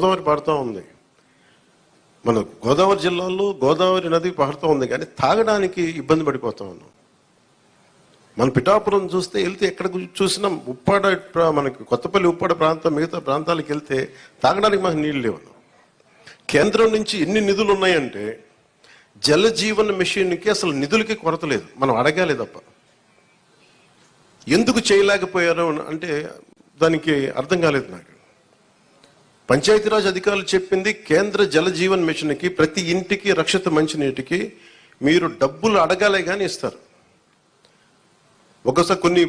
గోదావరి పాడుతూ ఉంది. మన గోదావరి జిల్లాలో గోదావరి నది పాడుతూ ఉంది కానీ తాగడానికి ఇబ్బంది పడిపోతా ఉన్నాం. మన పిఠాపురం చూస్తే వెళ్తే ఎక్కడ చూసినా ఉప్పాడ మనకి కొత్తపల్లి ఉప్పాడ ప్రాంతం మిగతా ప్రాంతాలకు వెళ్తే తాగడానికి మాకు నీళ్ళు లేవు. కేంద్రం నుంచి ఎన్ని నిధులు ఉన్నాయంటే జల జీవన మిషన్కి అసలు నిధులకి కొరత లేదు. మనం అడగాలి తప్ప. ఎందుకు చేయలేకపోయారు అంటే దానికి అర్థం కాలేదు నాకు. పంచాయతీరాజ్ అధికారులు చెప్పింది కేంద్ర జల జీవన్ మిషన్కి ప్రతి ఇంటికి రక్షిత మంచినీటికి మీరు డబ్బులు అడగాలే కానీ ఇస్తారు. ఒకసారి కొన్ని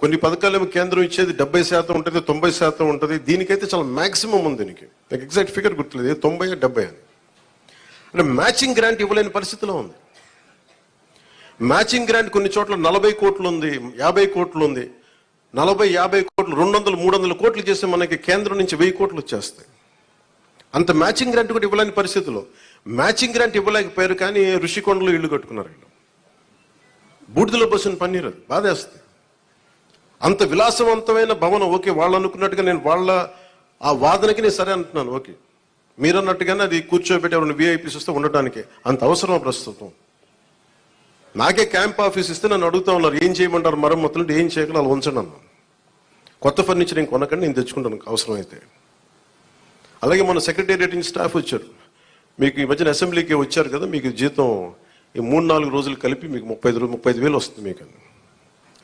కొన్ని పథకాలేమో కేంద్రం ఇచ్చేది డెబ్బై శాతం ఉంటుంది తొంభై శాతం ఉంటుంది. దీనికైతే చాలా మ్యాక్సిమం ఉంది దీనికి. నాకు ఎగ్జాక్ట్ ఫిగర్ గుర్తులేదు తొంభై డెబ్బై అని. అంటే మ్యాచింగ్ గ్రాంట్ ఇవ్వలేని పరిస్థితిలో ఉంది. మ్యాచింగ్ గ్రాంట్ కొన్ని చోట్ల నలభై కోట్లు ఉంది యాభై కోట్లు ఉంది. నలభై యాభై కోట్లు రెండు వందలు మూడు వందల కోట్లు చేస్తే మనకి కేంద్రం నుంచి వెయ్యి కోట్లు వచ్చేస్తాయి. అంత మ్యాచింగ్ గ్రాంట్ కూడా ఇవ్వలేని పరిస్థితిలో. మ్యాచింగ్ గ్రాంట్ ఇవ్వలేకపోయారు కానీ ఋషికొండలో ఇల్లు కట్టుకున్నారు వీళ్ళు బూడిదలో బస్సును పన్నీరు బాధేస్తాయి బాధేస్తుంది. అంత విలాసవంతమైన భవనం ఓకే వాళ్ళు అనుకున్నట్టుగా నేను వాళ్ళ ఆ వాదనకి నేను సరే అంటున్నాను ఓకే. మీరు అన్నట్టుగానే అది కూర్చోబెట్టి ఎవరైనా విఐపీస్ వస్తే ఉండటానికి. అంత అవసరం ప్రస్తుతం? నాకే క్యాంప్ ఆఫీస్ ఇస్తే నన్ను అడుగుతా ఉన్నారు ఏం చేయమంటారు మరమ్మతులు? ఏం చేయగలరు అలా ఉంచండి అన్నాను. కొత్త ఫర్నిచర్ ఇంక కొనకండి నేను తెచ్చుకుంటాను అవసరం అయితే అలాగే మన సెక్రటేరియట్ నుంచి స్టాఫ్ వచ్చారు. మీకు ఈ మధ్యన అసెంబ్లీకి వచ్చారు కదా మీకు జీతం ఈ మూడు నాలుగు రోజులు కలిపి మీకు ముప్పై ఐదు ముప్పై ఐదు వేలు వస్తుంది మీకు. అని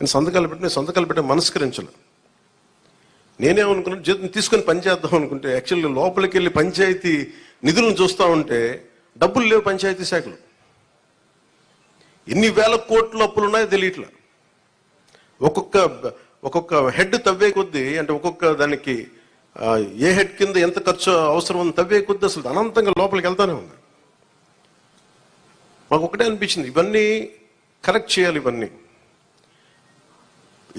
నేను సంతకాలు పెట్టి నేను సంతకాలు పెట్టే మనస్కరించలే నేనేమనుకున్నాను జీతం తీసుకొని పని చేద్దాం అనుకుంటే యాక్చువల్లీ లోపలికి వెళ్ళి పంచాయతీ నిధులను చూస్తూ ఉంటే డబ్బులు లేవు పంచాయతీ శాఖలు. ఎన్ని వేల కోట్ల అప్పులు ఉన్నాయో తెలియట్లే. ఒక్కొక్క ఒక్కొక్క హెడ్ తవ్వే కొద్దీ అంటే ఒక్కొక్క దానికి ఏ హెడ్ కింద ఎంత ఖర్చు అవసరం ఉంది తవ్వే కొద్దీ అసలు అనంతంగా లోపలికి వెళ్తానే ఉంది. మాకు ఒకటే అనిపించింది ఇవన్నీ కరెక్ట్ చేయాలి ఇవన్నీ.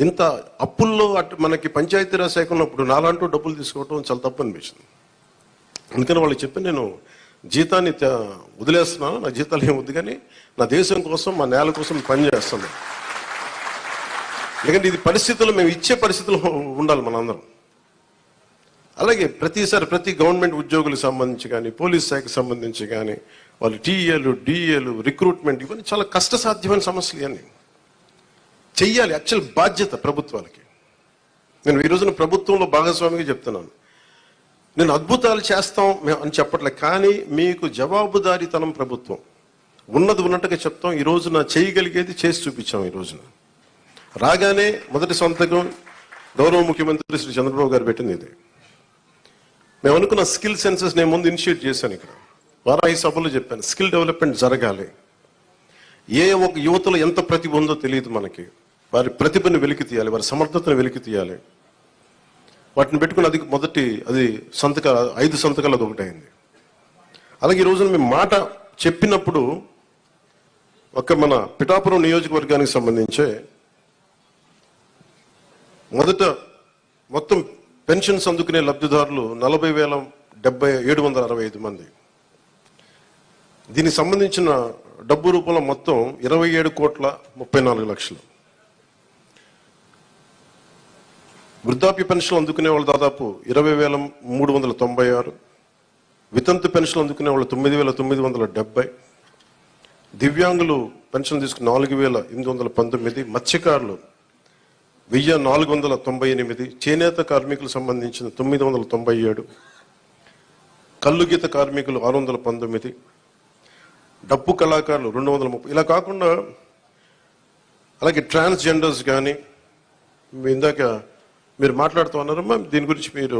ఇంత అప్పుల్లో అటు మనకి పంచాయతీరాజ్ శాఖ ఉన్నప్పుడు నాలంటూ డబ్బులు తీసుకోవటం చాలా తప్పు అనిపించింది. అందుకని వాళ్ళకి చెప్పి నేను జీతాన్ని వదిలేస్తున్నాను నా జీతాలు ఏం వద్దు కానీ నా దేశం కోసం మా నేల కోసం పని చేస్తున్నాను. ఎందుకంటే ఇది పరిస్థితులు మేము ఇచ్చే పరిస్థితులు ఉండాలి మనందరం. అలాగే ప్రతిసారి ప్రతి గవర్నమెంట్ ఉద్యోగులకు సంబంధించి కానీ పోలీస్ శాఖకు సంబంధించి కానీ వాళ్ళు టీఏలు డిఏలు రిక్రూట్మెంట్ ఇవన్నీ చాలా కష్టసాధ్యమైన సమస్యలు ఇవన్నీ. చెయ్యాలి యాక్చువల్ బాధ్యత ప్రభుత్వాలకి. నేను ఈ రోజున ప్రభుత్వంలో భాగస్వామిగా చెప్తున్నాను. నేను అద్భుతాలు చేస్తాం మేము అని చెప్పట్లే కానీ మీకు జవాబుదారీతనం ప్రభుత్వం. ఉన్నది ఉన్నట్టుగా చెప్తాం ఈ రోజున చేయగలిగేది చేసి చూపించాం ఈ రోజున. రాగానే మొదటి సంతకం గౌరవ ముఖ్యమంత్రి శ్రీ చంద్రబాబు గారు పెట్టింది ఇది. మేము అనుకున్న స్కిల్ సెన్సెస్ నేను ముందు ఇనిషియేట్ చేశాను ఇక్కడ. వారాహి సభలో చెప్పాను స్కిల్ డెవలప్మెంట్ జరగాలి. ఏ ఒక యువతలో ఎంత ప్రతిభ ఉందో తెలియదు మనకి. వారి ప్రతిభను వెలికి తీయాలి వారి సమర్థతను వెలికి తీయాలి. వాటిని పెట్టుకుని అది మొదటి అది సంతక ఐదు సంతకాలు అది ఒకటి అయింది. అలాగే ఈ రోజున మేము మాట చెప్పినప్పుడు ఒక మన పిఠాపురం నియోజకవర్గానికి సంబంధించే మొదట మొత్తం పెన్షన్స్ అందుకునే లబ్ధిదారులు నలభై వేల డెబ్బై ఏడు వందల అరవై ఐదు మంది. దీనికి సంబంధించిన డబ్బు రూపంలో మొత్తం ఇరవై ఏడు కోట్ల ముప్పై నాలుగు లక్షలు. వృద్ధాప్య పెన్షన్ అందుకునే వాళ్ళు దాదాపు ఇరవై వేల మూడు వందల తొంభై ఆరు. వితంతు పెన్షన్ అందుకునే వాళ్ళు తొమ్మిది వేల తొమ్మిది వందల డెబ్బై. దివ్యాంగులు పెన్షన్ తీసుకుని నాలుగు వేల ఎనిమిది వందల పంతొమ్మిది. మత్స్యకారులు వెయ్యి నాలుగు వందల తొంభై ఎనిమిది చేనేత కార్మికులకు సంబంధించిన తొమ్మిది వందల తొంభై ఏడు కల్లుగీత కార్మికులు ఆరు వందల పంతొమ్మిది డప్పు కళాకారులు రెండు వందల ముప్పై ఇలా కాకుండా అలాగే ట్రాన్స్జెండర్స్ కానీ మీ ఇందాక మీరు మాట్లాడుతూ ఉన్నారమ్మా దీని గురించి మీరు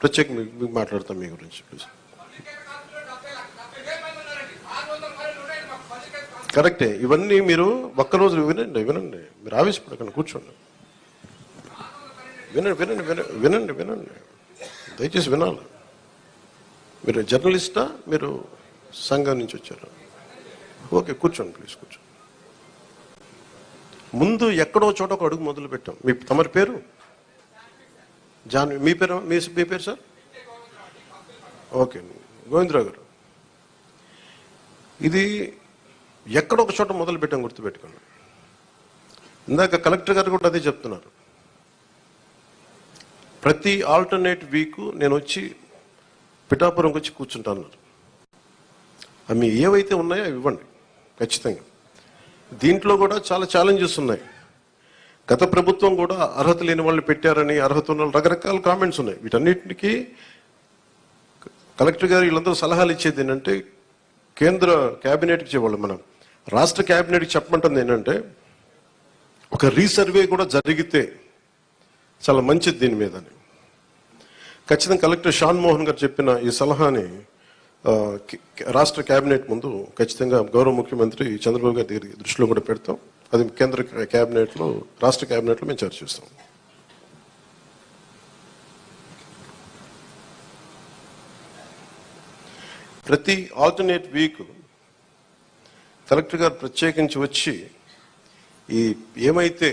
ప్రత్యేక మీకు మాట్లాడతాం మీ గురించి ప్లీజ్ కరెక్టే ఇవన్నీ మీరు ఒక్కరోజు వినండి వినండి. మీరు ఆవేశపడకండి కూర్చోండి. వినండి వినండి వినండి వినండి దయచేసి వినాలి. మీరు జర్నలిస్టా? మీరు సంఘం నుంచి వచ్చారు? ఓకే కూర్చోండి ప్లీజ్ కూర్చోండి. ముందు ఎక్కడో చోట ఒక అడుగు మొదలు పెట్టాం. మీ తమరి పేరు? జాన్ మీ పేరు మీ మీ పేరు సార్? ఓకే గోవిందరావు గారు. ఇది ఎక్కడ ఒక చోట మొదలు పెట్టాం గుర్తుపెట్టుకోండి. ఇందాక కలెక్టర్ గారు కూడా అదే చెప్తున్నారు. ప్రతి ఆల్టర్నేట్ వీక్ నేను వచ్చి పిఠాపురంకి వచ్చి కూర్చుంటాను. అవి ఏవైతే ఉన్నాయో అవి ఇవ్వండి. ఖచ్చితంగా. దీంట్లో కూడా చాలా ఛాలెంజెస్ ఉన్నాయి. గత ప్రభుత్వం కూడా అర్హత లేని వాళ్ళు పెట్టారని అర్హత ఉన్న వాళ్ళు రకరకాల కామెంట్స్ ఉన్నాయి. వీటన్నిటికీ కలెక్టర్ గారు వీళ్ళందరూ సలహాలు ఇచ్చేది ఏంటంటే కేంద్ర క్యాబినెట్కి ఇచ్చేవాళ్ళు మనం. రాష్ట్ర క్యాబినెట్కి చెప్పమంటుంది ఏంటంటే ఒక రీసర్వే కూడా జరిగితే చాలా మంచిది దీని మీద అని. ఖచ్చితంగా కలెక్టర్ షాన్ మోహన్ గారు చెప్పిన ఈ సలహాని రాష్ట్ర కేబినెట్ ముందు ఖచ్చితంగా గౌరవ ముఖ్యమంత్రి చంద్రబాబు గారి దగ్గర దృష్టిలో కూడా పెడతాం. అది కేంద్ర కేబినెట్లో రాష్ట్ర కేబినెట్లో మేము చర్చిస్తాం ప్రతి ఆల్టర్నేట్ వీక్ కలెక్టర్ గారు ప్రత్యేకించి వచ్చి ఈ ఏమైతే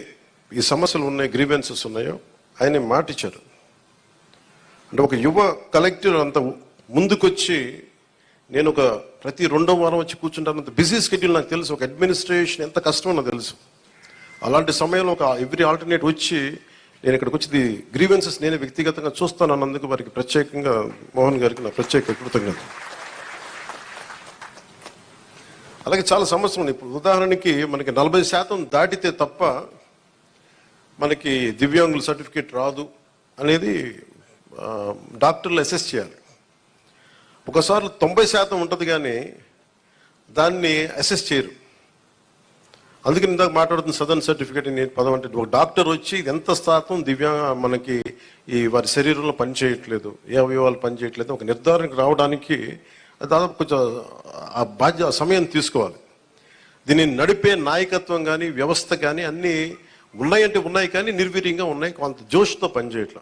ఈ సమస్యలు ఉన్నాయి గ్రీవెన్సెస్ ఉన్నాయో ఆయన మాట ఇచ్చారు అంటే ఒక యువ కలెక్టర్ అంత ముందుకొచ్చి నేను ఒక ప్రతి రెండో వారం వచ్చి కూర్చుంటానంత బిజీ స్కెడ్యూల్ నాకు తెలుసు. ఒక అడ్మినిస్ట్రేషన్ ఎంత కష్టమో నాకు తెలుసు. అలాంటి సమయంలో ఒక ఎవ్రీ ఆల్టర్నేట్ వచ్చి నేను ఇక్కడికి వచ్చి గ్రీవెన్సెస్ నేను వ్యక్తిగతంగా చూస్తాను అన్నందుకు వారికి ప్రత్యేకంగా మోహన్ గారికి నా ప్రత్యేక కృతజ్ఞత అలాగే చాలా సమస్యలు ఉన్నాయి ఇప్పుడు ఉదాహరణకి మనకి నలభై శాతం దాటితే తప్ప మనకి దివ్యాంగుల సర్టిఫికేట్ రాదు అనేది డాక్టర్లు అసెస్ చేయాలి. ఒకసారి తొంభై శాతం ఉంటుంది కానీ దాన్ని అసెస్ చేయరు. అందుకని ఇందాక మాట్లాడుతున్న సదన్ సర్టిఫికేట్ నేను పదం అంటే ఒక డాక్టర్ వచ్చి ఎంత శాతం దివ్యాంగ మనకి ఈ వారి శరీరంలో పనిచేయట్లేదు ఏ అవయవాలు పనిచేయట్లేదు ఒక నిర్ధారణకు రావడానికి దాదాపు కొంచెం ఆ బాధ్య సమయం తీసుకోవాలి. దీన్ని నడిపే నాయకత్వం కానీ వ్యవస్థ కానీ అన్నీ ఉన్నాయంటే ఉన్నాయి కానీ నిర్వీర్యంగా ఉన్నాయి. కొంత జోష్తో పనిచేయట్లా.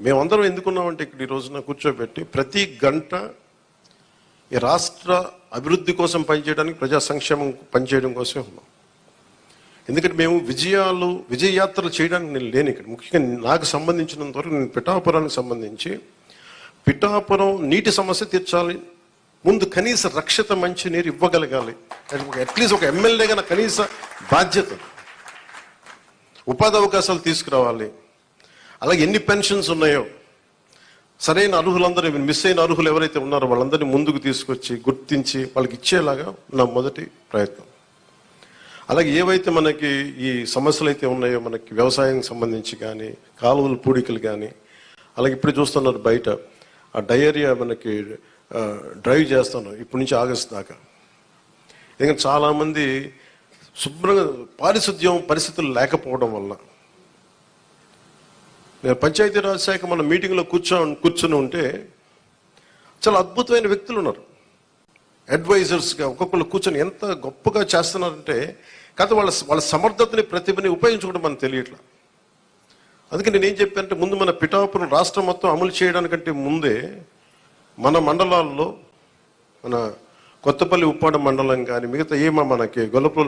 మేమందరం ఎందుకున్నామంటే ఇక్కడ ఈ రోజున కూర్చోబెట్టి ప్రతి గంట ఈ రాష్ట్ర అభివృద్ధి కోసం పనిచేయడానికి ప్రజా సంక్షేమం పనిచేయడం కోసమే ఉన్నాం. ఎందుకంటే మేము విజయాలు విజయయాత్రలు చేయడానికి నేను లేను ఇక్కడ. ముఖ్యంగా నాకు సంబంధించినంత వరకు నేను పిఠాపురానికి సంబంధించి పిఠాపురం నీటి సమస్య తీర్చాలి. ముందు కనీస రక్షిత మంచి నీరు ఇవ్వగలగాలి. అట్లీస్ట్ ఒక ఎమ్మెల్యేగా కనీస బాధ్యత. ఉపాధి అవకాశాలు తీసుకురావాలి. అలాగే ఎన్ని పెన్షన్స్ ఉన్నాయో సరైన అర్హులందరూ మిస్ అయిన అర్హులు ఎవరైతే ఉన్నారో వాళ్ళందరినీ ముందుకు తీసుకొచ్చి గుర్తించి వాళ్ళకి ఇచ్చేలాగా నా మొదటి ప్రయత్నం. అలాగే ఏవైతే మనకి ఈ సమస్యలు అయితే ఉన్నాయో మనకి వ్యవసాయం సంబంధించి కానీ కాలువల పూడికలు కానీ అలాగే ఇప్పుడు చూస్తున్నారు బయట ఆ డయేరియా మనకి డ్రైవ్ చేస్తాను ఇప్పటి నుంచి ఆగస్ట్ దాకా. ఎందుకంటే చాలామంది శుభ్రంగా పారిశుద్ధ్యం పరిస్థితులు లేకపోవడం వల్ల. నేను పంచాయతీరాజ్ శాఖ మన మీటింగ్లో కూర్చో కూర్చొని ఉంటే చాలా అద్భుతమైన వ్యక్తులు ఉన్నారు. అడ్వైజర్స్గా ఒక్కొక్కరు కూర్చొని ఎంత గొప్పగా చేస్తున్నారంటే కాదు వాళ్ళ వాళ్ళ సమర్థతని ప్రతిభని ఉపయోగించుకోవడం మనకు తెలియట్లా. అందుకే నేను చెప్పానంటే ముందు మన పిఠాపురం రాష్ట్రం మొత్తం అమలు చేయడానికంటే ముందే మన మండలాల్లో మన కొత్తపల్లి ఉప్పాడ మండలం కానీ మిగతా ఏమో మనకి గొల్లపల్లి